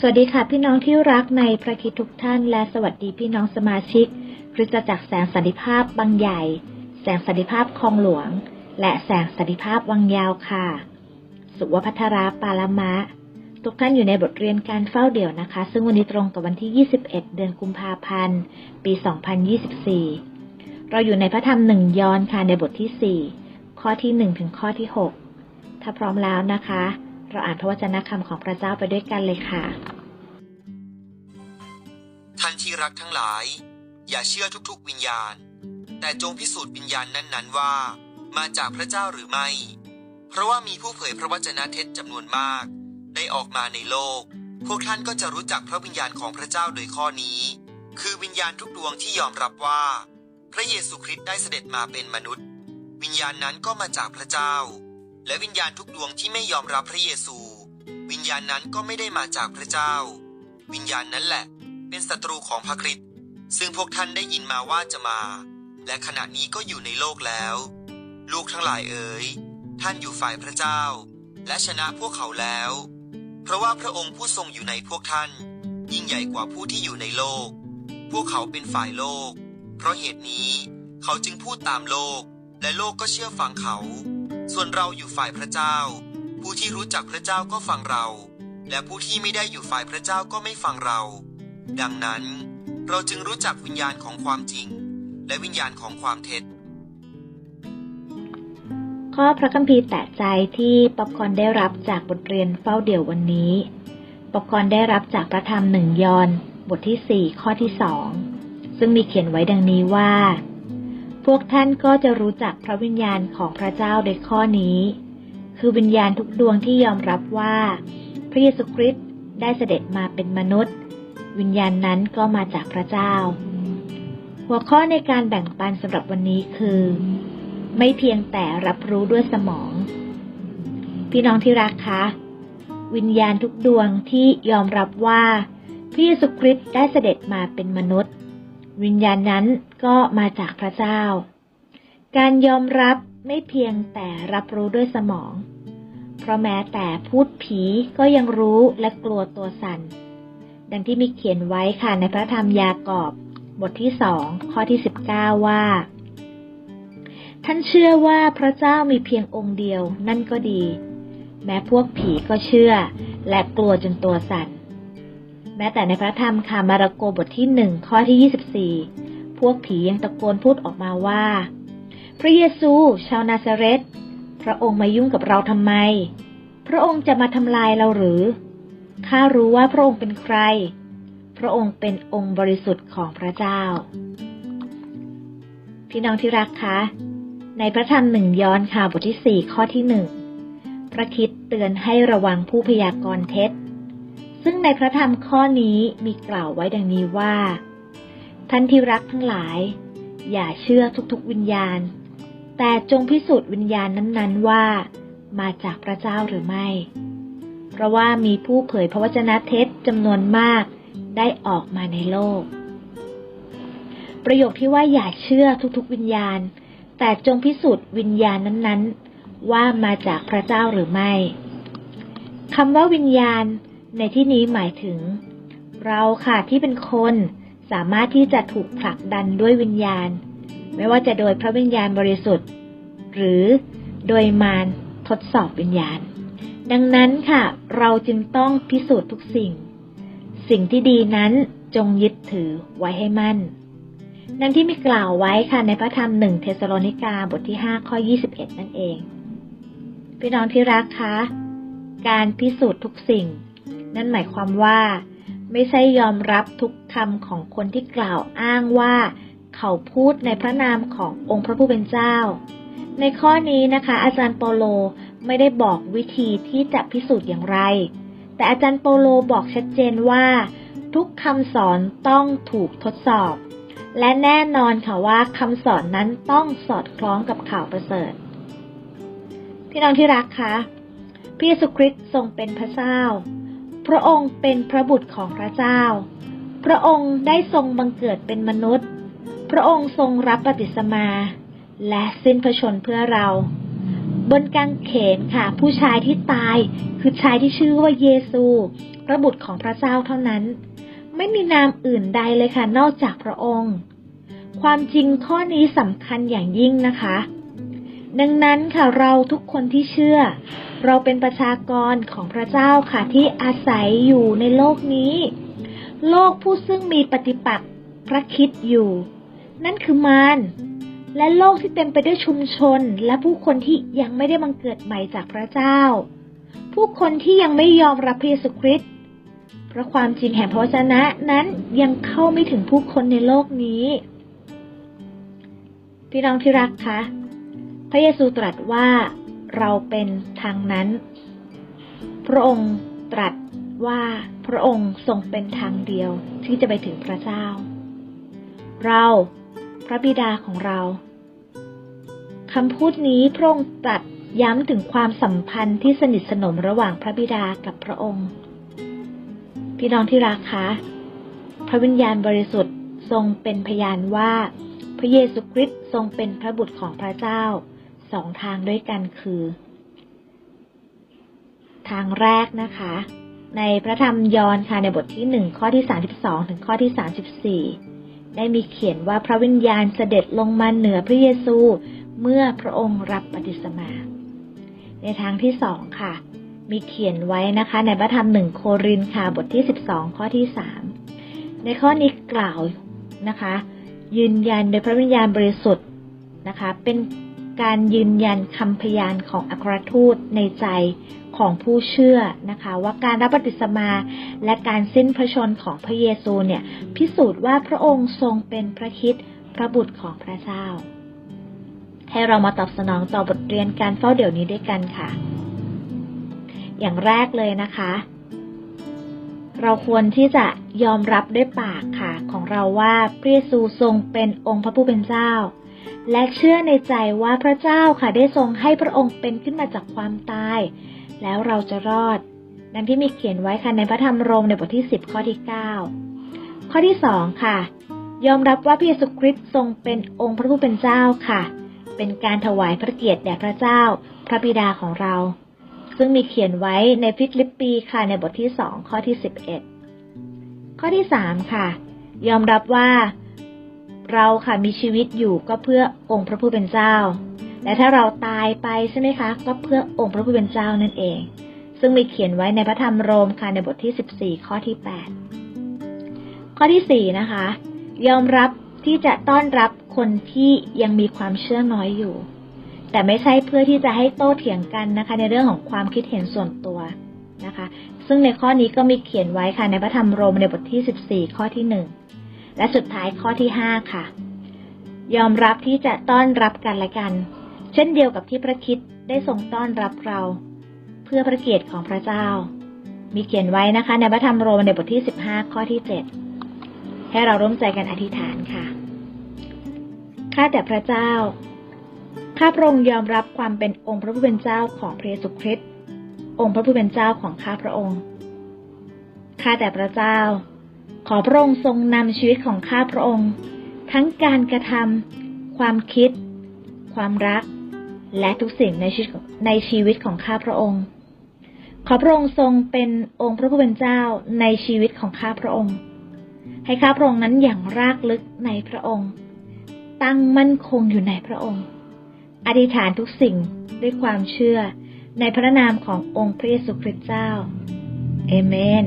สวัสดีค่ะพี่น้องที่รักในพระคิดทุกท่าน และสวัสดีพี่น้องสมาชิกคริสตจักรแสงสันติภาพบางใหญ่ แสงสันติภาพคลองหลวง และแสงสันติภาพวังยาวค่ะ สุวพัทราปาลมะ ทุกท่านอยู่ในบทเรียนการเฝ้าเดี่ยวนะคะ ซึ่งวันนี้ตรงกับวันที่ 21 เดือนกุมภาพันธ์ ปี 2024 เราอยู่ในพระธรรมหนึ่งยอนค่ะในบทที่ 4 ข้อที่ 1 ถึงข้อที่ 6 ถ้าพร้อมแล้วนะคะ เราอ่านพระวจนะคำของพระเจ้าไปด้วยกันเลยค่ะ ท่านที่รักทั้งหลาย อย่าเชื่อทุกๆวิญญาณ แต่จงพิสูจน์วิญญาณนั้นๆว่า มาจากพระเจ้าหรือไม่ เพราะว่ามีผู้เผยพระวจนะเท็จจำนวนมาก ได้ออกมาในโลก พวกท่านก็จะรู้จักพระวิญญาณของพระเจ้าโดยข้อนี้ คือวิญญาณทุกดวงที่ยอมรับว่า พระเยซูคริสต์ได้เสด็จมาเป็นมนุษย์ วิญญาณนั้นก็มาจากพระเจ้า และวิญญาณทุกดวงที่ไม่ยอมรับพระเยซู วิญญาณนั้นก็ไม่ได้มาจากพระเจ้า วิญญาณนั้นแหละ เป็นศัตรูของพระคริสต์ซึ่งพวกท่านได้ยินมาว่าจะมา และขณะนี้ก็อยู่ในโลกแล้ว ลูกทั้งหลายเอ๋ยท่านอยู่ฝ่ายพระเจ้า และชนะพวกเขาแล้ว เพราะว่าพระองค์ผู้ทรงอยู่ในพวกท่าน ยิ่งใหญ่กว่าผู้ที่อยู่ในโลก พวกเขาเป็นฝ่ายโลก เพราะเหตุนี้ เขาจึงพูดตามโลก และโลกก็เชื่อฟังเขา ส่วนเราอยู่ฝ่ายพระเจ้า ผู้ที่รู้จักพระเจ้าก็ฟังเรา และผู้ที่ไม่ได้อยู่ฝ่ายพระเจ้าก็ไม่ฟังเรา ดังนั้น เราจึงรู้จักวิญญาณของความจริง และวิญญาณของความเท็จข้อพระคัมภีร์แตะใจที่ป๊อปคอร์นได้รับจากบทเรียนเฝ้าเดี่ยววันนี้ป๊อปคอร์นได้รับจากพระธรรมหนึ่งยอนบทที่สี่ข้อที่สองซึ่งมีเขียนไว้ดังนี้ว่า พวกท่านก็จะรู้จักพระวิญญาณของพระเจ้าโดยข้อนี้ คือวิญญาณทุกดวงที่ยอมรับว่า พระเยซูคริสต์ได้เสด็จมาเป็นมนุษย์ วิญญาณนั้นก็มาจากพระเจ้า หัวข้อในการแบ่งปันสำหรับวันนี้คือ ไม่เพียงแต่รับรู้ด้วยสมอง พี่น้องที่รักคะ วิญญาณทุกดวงที่ยอมรับว่า พระเยซูคริสต์ได้เสด็จมาเป็นมนุษย์ วิญญาณนั้นก็มาจากพระเจ้า การยอมรับไม่เพียงแต่รับรู้ด้วยสมอง เพราะแม้แต่พูดผีก็ยังรู้และกลัวตัวสั่น ดังที่มีเขียนไว้ค่ะในพระธรรมยากอบบทที่สองข้อที่สิบเก้าว่า ท่านเชื่อว่าพระเจ้ามีเพียงองค์เดียวนั่นก็ดี แม้พวกผีก็เชื่อ และกลัวจนตัวสั่น แม้แต่ในพระธรรมคามาระโกบทที่หนึ่งข้อที่ยี่สิบสี่พวกผียังตะโกนพูดออกมาว่า พระเยซู ชาวนาซาเรตพระองค์มายุ่งกับเราทำไม พระองค์จะมาทำลายเราหรือ ข้ารู้ว่าพระองค์เป็นใคร พระองค์เป็นองค์บริสุทธิ์ของพระเจ้า พี่น้องที่รักคะ ในพระธรรมหนึ่งย้อนค่ะบทที่สี่ข้อที่หนึ่งพระคิดเตือนให้ระวังผู้พยากรณ์เท็จ ซึ่งในพระธรรมข้อนี้มีกล่าวไว้ดังนี้ว่า ท่านที่รักทั้งหลาย อย่าเชื่อทุกๆวิญญาณ แต่จงพิสูจน์วิญญาณนั้นๆว่า มาจากพระเจ้าหรือไม่ เพราะว่ามีผู้เผยพระวจนะเท็จจำนวนมากได้ออกมาในโลก ประโยคที่ว่าอย่าเชื่อทุกๆวิญญาณ แต่จงพิสูจน์วิญญาณนั้นๆ ว่ามาจากพระเจ้าหรือไม่คำว่าวิญญาณ ในที่นี้หมายถึง เราค่ะที่เป็นคนสามารถที่จะถูกผลักดันด้วยวิญญาณ ไม่ว่าจะโดยพระวิญญาณบริสุทธิ์ หรือโดยมารทดสอบวิญญาณ ดังนั้นค่ะ เราจึงต้องพิสูจน์ทุกสิ่ง สิ่งที่ดีนั้นจงยึดถือไว้ให้มั่นดังที่มีกล่าวไว้ค่ะในพระธรรมหนึ่งเทสโลนิกาบทที่ 5 ข้อ 21 นั่นเอง พี่น้องที่รักคะ การพิสูจน์ทุกสิ่ง นั่นหมายความว่า ไม่ใช่ยอมรับทุกคำของคนที่กล่าวอ้างว่า เขาพูดในพระนามขององค์พระผู้เป็นเจ้า ในข้อนี้นะคะ อาจารย์โปโลไม่ได้บอกวิธีที่จะพิสูจน์อย่างไร แต่อาจารย์โปโลบอกชัดเจนว่า ทุกคำสอนต้องถูกทดสอบ และแน่นอนค่ะว่าคำสอนนั้นต้องสอดคล้องกับข่าวประเสริฐพี่น้องที่รักคะพระเยซูคริสต์ทรงเป็นพระเจ้า พระองค์เป็นพระบุตรของพระเจ้า พระองค์ได้ทรงบังเกิดเป็นมนุษย์ พระองค์ทรงรับปฏิสมา และสิ้นพระชนเพื่อเรา บนกางเขนค่ะ ผู้ชายที่ตายคือชายที่ชื่อว่าเยซูพระบุตรของพระเจ้าเท่านั้น ไม่มีนามอื่นใดเลยค่ะ นอกจากพระองค์ ความจริงข้อนี้สำคัญอย่างยิ่งนะคะ ดังนั้นค่ะเราทุกคนที่เชื่อ เราเป็นประชากรของพระเจ้าค่ะที่อาศัยอยู่ในโลกนี้ โลกผู้ซึ่งมีปฏิปักษ์พระคิดอยู่ นั่นคือมารและโลกที่เต็มไปด้วยชุมชน และผู้คนที่ยังไม่ได้บังเกิดใหม่จากพระเจ้า ผู้คนที่ยังไม่ยอมรับพระเยซูคริสต์เพราะความจริงแห่งพระวจนะนั้นยังเข้าไม่ถึงผู้คนในโลกนี้ พี่น้องที่รักคะพระเยซูตรัสว่า เราเป็นทางนั้น พระองค์ตรัสว่าพระองค์ทรงเป็นทางเดียวที่จะไปถึงพระเจ้า เราพระบิดาของเราคำพูดนี้พระองค์ตรัสย้ำถึงความสัมพันธ์ที่สนิทสนมระหว่างพระบิดากับพระองค์ พี่น้องที่รักคะพระวิญญาณบริสุทธิ์ทรงเป็นพยานว่า พระเยซูคริสต์ทรงเป็นพระบุตรของพระเจ้า สองทางด้วยกันคือ ทางแรกนะคะ ในพระธรรมยอห์นค่ะในบทที่หนึ่งข้อที่32ถึงข้อที่34ได้มีเขียนว่าพระวิญญาณเสด็จลงมาเหนือพระเยซูเมื่อพระองค์รับปฏิสมา ในทางที่สองค่ะ มีเขียนไว้นะคะ ในพระธรรมหนึ่งโครินค่ะบทที่12ข้อที่3ในข้อนี้กล่าวนะคะ ยืนยันโดยพระวิญญาณบริสุทธิ์นะคะ เป็น การยืนยันคำพยานของอัครทูตในใจของผู้เชื่อนะคะ ว่าการรับปฏิสมาและการสิ้นพระชนของพระเยซูเนี่ย พิสูจน์ว่าพระองค์ทรงเป็นพระคิดพระบุตรของพระเจ้า ให้เรามาตอบสนองต่อบทเรียนการเฝ้าเดี๋ยวนี้ด้วยกันค่ะ อย่างแรกเลยนะคะ เราควรที่จะยอมรับด้วยปากค่ะ ของเราว่าพระเยซูทรงเป็นองค์พระผู้เป็นเจ้า และเชื่อในใจว่าพระเจ้าค่ะได้ทรงให้พระองค์เป็นขึ้นมาจากความตาย แล้วเราจะรอดดังที่มีเขียนไว้ค่ะในพระธรรมโรมในบทที่ 10 ข้อที่ 9 ข้อที่ 2 ค่ะ ยอมรับว่าพระเยซูคริสต์ทรงเป็นองค์พระผู้เป็นเจ้าค่ะ เป็นการถวายพระเกียรติแด่พระเจ้า พระบิดาของเรา ซึ่งมีเขียนไว้ในฟิลิปปีค่ะในบทที่ 2 ข้อที่ 11 ข้อที่ 3 ค่ะ ยอมรับว่า เราค่ะมีชีวิตอยู่ก็เพื่อองค์พระผู้เป็นเจ้า และถ้าเราตายไปใช่ไหมคะ ก็เพื่อองค์พระผู้เป็นเจ้านั่นเอง ซึ่งมีเขียนไว้ในพระธรรมโรมค่ะในบทที่ 14 ข้อที่ 8 ข้อที่ 4 นะคะ ยอมรับที่จะต้อนรับคนที่ยังมีความเชื่อน้อยอยู่ แต่ไม่ใช่เพื่อที่จะให้โต้เถียงกันนะคะ ในเรื่องของความคิดเห็นส่วนตัวนะคะ ซึ่งในข้อนี้ก็มีเขียนไว้ค่ะในพระธรรมโรมในบทที่ 14 ข้อที่ 1 และสุดท้ายข้อที่ 5 ค่ะ ยอมรับที่จะต้อนรับกันและกัน เช่นเดียวกับที่พระคิดได้ทรงต้อนรับเรา เพื่อพระเกียรติของพระเจ้า มีเขียนไว้นะคะ ในพระธรรมโรมในบทที่ 15 ข้อที่ 7 ให้เราร่วมใจกันอธิษฐานค่ะ ข้าแต่พระเจ้า ข้าพระองค์ยอมรับความเป็นองค์พระผู้เป็นเจ้าของพระเยซูคริสต์องค์พระผู้เป็นเจ้าของข้าพระองค์ ข้าแต่พระเจ้า ขอพระองค์ทรงนำชีวิตของข้าพระองค์ ทั้งการกระทำความคิด ความรัก และทุกสิ่งในชีวิตในชีวิตของข้าพระองค์ ขอพระองค์ทรงเป็นองค์พระผู้เป็นเจ้าในชีวิตของข้าพระองค์ ให้ข้าพระองค์นั้นอย่างรากลึกในพระองค์ ตั้งมั่นคงอยู่ในพระองค์ อธิษฐานทุกสิ่งด้วยความเชื่อในพระนามขององค์พระเยซูคริสต์เจ้า เอเมน